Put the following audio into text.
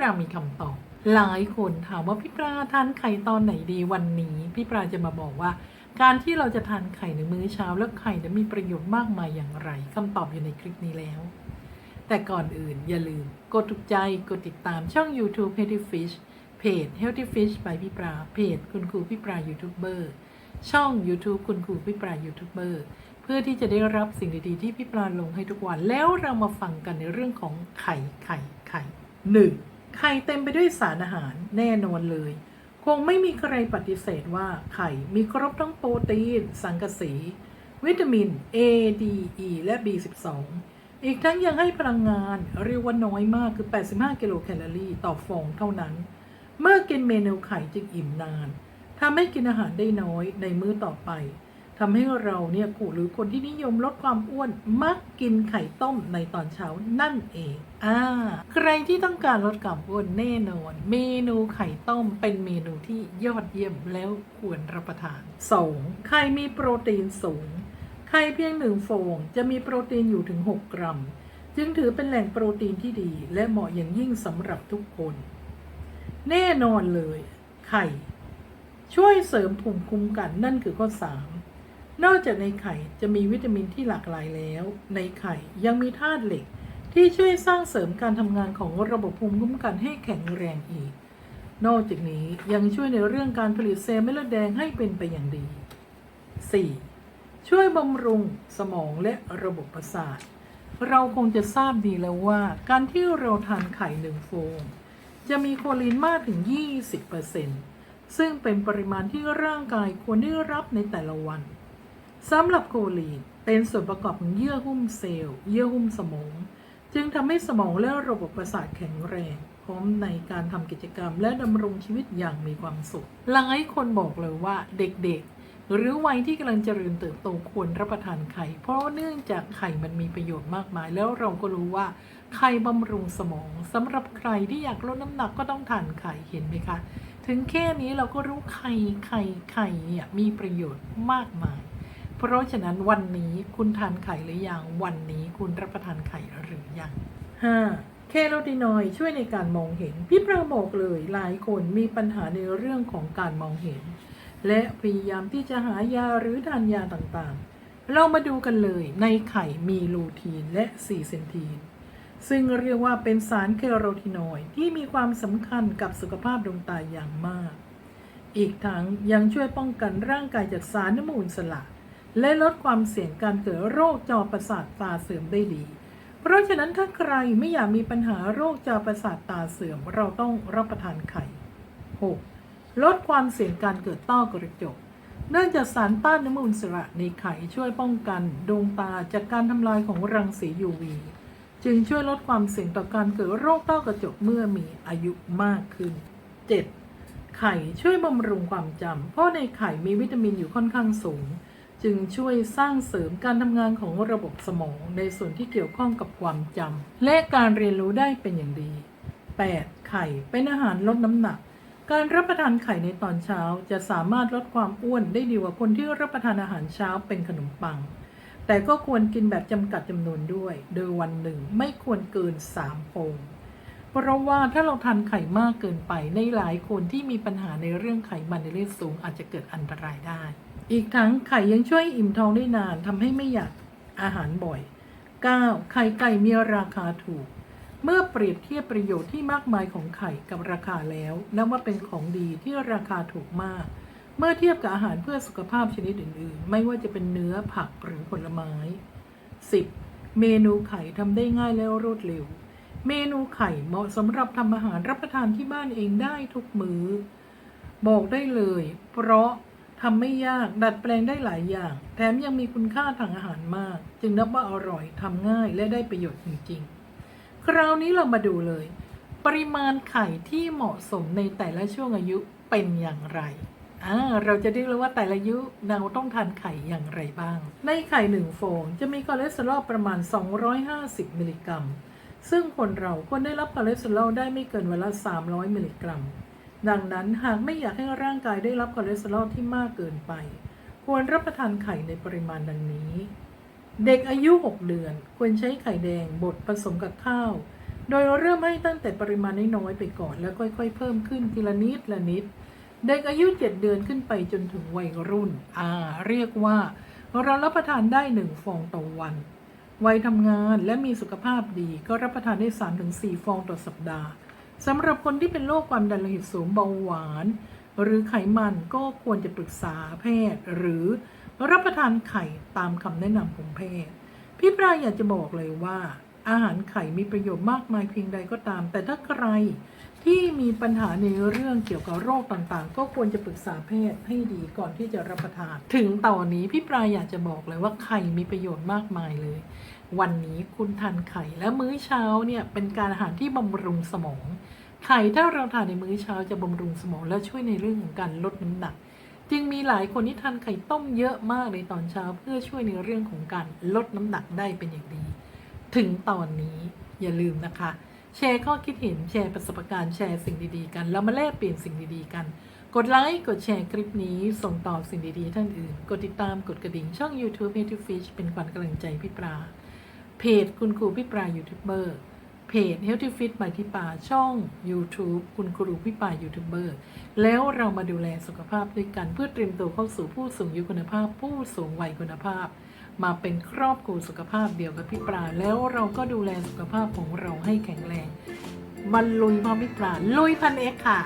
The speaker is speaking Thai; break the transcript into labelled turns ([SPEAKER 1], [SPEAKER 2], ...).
[SPEAKER 1] ปรามีคำตอบ หลายคนถามว่าพี่ปราทานไข่ตอนไหนดีวันนี้ พี่ปราจะมาบอกว่า การที่เราจะทานไข่ในมื้อเช้าแล้วไข่จะมีประโยชน์มากมายอย่างไรคำตอบอยู่ในคลิปนี้แล้ว แต่ก่อนอื่นอย่าลืม กดถูกใจกดติดตามช่อง YouTube Healthy Fish เพจ Healthy Fish by พี่ปราเพจคุณครูพี่ปรายูทูบเบอร์ช่อง YouTube คุณครูพี่ปรายูทูบเบอร์เพื่อที่จะได้รับสิ่งดีๆที่พี่ปราลงให้ทุกวัน แล้วเรามาฟังกันในเรื่องของไข่ไข่ไข่หนึ่ง ไข่เต็มไปด้วยสารอาหารแน่นอนเลย คงไม่มีใครปฏิเสธว่าไข่มีครบทั้งโปรตีน สังกะสี วิตามิน A D E และ B12 อีกทั้งยังให้พลังงานเรียกว่าน้อยมากคือ 85 กิโลแคลอรี่ต่อฟองเท่านั้น เมื่อกินเมนูไข่จึงอิ่มนานทำให้กินอาหารได้น้อยในมื้อต่อไป ทำให้เราเนี่ยกูหรือคนที่นิยมลดความอ้วนมักกินไข่ต้มในตอนเช้านั่นเองอ่าใครที่ต้องการลดความอ้วนแน่นอน เมนูไข่ต้มเป็นเมนูที่ยอดเยี่ยมแล้วควรรับประทาน 2. ไข่มีโปรตีนสูง ไข่เพียงหนึ่งฟองจะมีโปรตีนอยู่ถึง 6 กรัม จึงถือเป็นแหล่งโปรตีนที่ดี และเหมาะอย่างยิ่งสำหรับทุกคน แน่นอนเลย ไข่ ช่วยเสริมภูมิคุ้มกันนั่นคือข้อ 3 นอกจากในไข่จะมีวิตามินที่หลากหลายแล้ว ในไข่ยังมีธาตุเหล็ก ที่ช่วยสร้างเสริมการทำงานของระบบภูมิคุ้มกันให้แข็งแรงอีก นอกจากนี้ยังช่วยในเรื่องการผลิตเซลล์เม็ดเลือดแดงให้เป็นไปอย่างดี 4. ช่วยบำรุงสมองและระบบประสาท เราคงจะทราบดีแล้วว่า การที่เราทานไข่หนึ่งฟองจะมีโคลีนมากถึง 20%ซึ่งเป็นปริมาณที่ร่างกายควรได้รับในแต่ละวัน สำหรับโคลีนเป็นส่วนประกอบของเยื่อหุ้มเซลล์เยื่อหุ้มสมอง จึงทำให้สมองและระบบประสาทแข็งแรง พร้อมในการทำกิจกรรมและดำรงชีวิตอย่างมีความสุข หลายคนบอกเลยว่าเด็กๆ หรือวัยที่กำลังเจริญเติบโตควรรับประทานไข่ เพราะเนื่องจากไข่มันมีประโยชน์มากมาย แล้วเราก็รู้ว่าไข่บำรุงสมองสำหรับใครที่อยากลดน้ำหนักก็ต้องทานไข่เห็นไหมคะ ถึงแค่นี้เราก็รู้ไข่ไข่ไข่เนี่ยมีประโยชน์มากมาย เพราะฉะนั้นวันนี้คุณทานไข่หรือยัง วันนี้คุณรับประทานไข่หรือยัง 5. เคโรทีนอยด์ช่วยในการมองเห็น พี่ประบอกเลยหลายคนมีปัญหาในเรื่องของการมองเห็น และพยายามที่จะหายาหรือทานยาต่างๆ เรามาดูกันเลยในไข่มีลูทีนและซีเซนทีน ซึ่งเรียกว่าเป็นสารเคโรทีนอยด์ที่มีความสำคัญกับสุขภาพดวงตาอย่างมาก อีกทั้งยังช่วยป้องกันร่างกายจากสารน้ำมูลสละ และลดความเสี่ยงการเกิดโรคจอประสาทตาเสื่อมได้ดี เพราะฉะนั้นถ้าใครไม่อยากมีปัญหาโรคจอประสาทตาเสื่อม เราต้องรับประทานไข่ 6. ลดความเสี่ยงการเกิดต้อกระจก เนื่องจากสารต้านอน้ำมูลสระในไข่ช่วยป้องกันดวงตาจากการทำลายของรังสี UV จึงช่วยลดความเสี่ยงต่อการเกิดโรคต้อกระจกเมื่อมีอายุมากขึ้น 7. ไข่ช่วยบำรุงความจำเพราะในไข่มีวิตามินอยู่ค่อนข้างสูง จึงช่วยสร้างเสริมการทำงานของระบบสมองในส่วนที่เกี่ยวข้องกับความจำและการเรียนรู้ได้เป็นอย่างดี 8. ไข่เป็นอาหารลดน้ำหนัก การรับประทานไข่ในตอนเช้าจะสามารถลดความอ้วนได้ดีกว่าคนที่รับประทานอาหารเช้าเป็นขนมปัง แต่ก็ควรกินแบบจำกัดจำนวนด้วย โดยวันหนึ่งไม่ควรเกิน3ฟองเพราะว่าถ้าเราทานไข่มากเกินไปในหลายคนที่มีปัญหาในเรื่องไขมันในเลือดสูงอาจจะเกิดอันตรายได้ อีกทั้งไข่ยังช่วยอิ่มท้องได้นานทำให้ไม่อยากอาหารบ่อย 9. ไข่ไก่มีราคาถูก เมื่อเปรียบเทียบประโยชน์ที่มากมายของไข่กับราคาแล้วนับว่าเป็นของดีที่ราคาถูกมาก เมื่อเทียบกับอาหารเพื่อสุขภาพชนิดอื่น ๆ ไม่ว่าจะเป็นเนื้อผักหรือผลไม้ 10. เมนูไข่ทำได้ง่ายและรวดเร็ว เมนูไข่เหมาะสำหรับทำอาหารรับประทานที่บ้านเองได้ทุกมือ้อ บอกได้เลย เพราะ ทำไม่ยากดัดแปลงได้หลายอย่าง แถมยังมีคุณค่าทางอาหารมาก จึงนับว่าอร่อยทำง่ายและได้ประโยชน์จริงๆ คราวนี้เรามาดูเลย ปริมาณไข่ที่เหมาะสมในแต่ละช่วงอายุเป็นอย่างไรอ่าเราจะได้รู้ว่าแต่ละยุเราต้องทานไข่อย่างไรบ้าง ในไข่หนึ่งฟองจะมีคอเลสเตอรอลประมาณ 250 มิลลิกรัม ซึ่งคนเราควรได้รับคอเลสเตอรอลได้ไม่เกินวันละ 300 มิลลิกรัม ดังนั้นหากไม่อยากให้ร่างกายได้รับคอเลสเตอรอลที่มากเกินไป ควรรับประทานไข่ในปริมาณดังนี้ เด็กอายุ 6 เดือน ควรใช้ไข่แดงบดผสมกับข้าว โดยเริ่มให้ตั้งแต่ปริมาณน้อยๆไปก่อนแล้วค่อยๆ เพิ่มขึ้นทีละนิดละนิด เด็กอายุ 7 เดือนขึ้นไปจนถึงวัยรุ่นอ่าเรียกว่า เรารับประทานได้1ฟองต่อวัน วัยทำงานและมีสุขภาพดีก็รับประทานได้ 3-4 ฟองต่อสัปดาห์ สำหรับคนที่เป็นโรคความดันโลหิตสูงเบาหวาน หรือไขมันก็ควรจะปรึกษาแพทย์ หรือรับประทานไข่ตามคำแนะนำของแพทย์ พี่ปลาอยากจะบอกเลยว่า อาหารไข่มีประโยชน์มากมายเพียงใดก็ตาม แต่ถ้าใคร ที่มีปัญหาในเรื่องเกี่ยวกับโรคต่างๆ ก็ควรจะปรึกษาแพทย์ให้ดีก่อนที่จะรับประทาน ถึงตอนนี้พี่ปลาอยากจะบอกเลยว่าไข่มีประโยชน์มากมายเลย วันนี้คุณทานไข่และมื้อเช้าเนี่ยเป็นการอาหารที่บำรุงสมอง ไข่ถ้าเราทานในมื้อเช้าจะบำรุงสมอง และช่วยในเรื่องของการลดน้ำหนัก จึงมีหลายคนที่ทานไข่ต้มเยอะมากในตอนเช้า เพื่อช่วยในเรื่องของการลดน้ำหนักได้เป็นอย่างดี ถึงตอนนี้อย่าลืมนะคะ แชร์ข้อคิดเห็นแชร์ประสบการณ์แชร์สิ่งดีๆ กันแล้วมาแลกเปลี่ยนสิ่งดีๆ กัน กดไลค์กดแชร์คลิปนี้ส่งต่อสิ่งดีๆ ท่านอื่น กดติดตามกดกระดิ่งช่อง YouTube h e a to Fish เป็นขวัญกำลังใจพี่ปลาเพจคุณครูพี่ปลายูทูบเบอร์เพจ Healthy Fit by พี่ปาช่อง YouTube คุณครูพี่ปายูทูบเบอร์แล้วเรามาดูแลสุขภาพด้วยกันเพื่อเตรียมตัวเข้าสู่ผู้สูงอายุคุณภาพ ผู้สูงวัยคุณภาพ มาเป็นครอบครัวสุขภาพเดียวกับพี่ปลาแล้วเราก็ดูแลสุขภาพของเราให้แข็งแรง มันลุยพร้อพี่ปลาลุยพันเอกค่ะ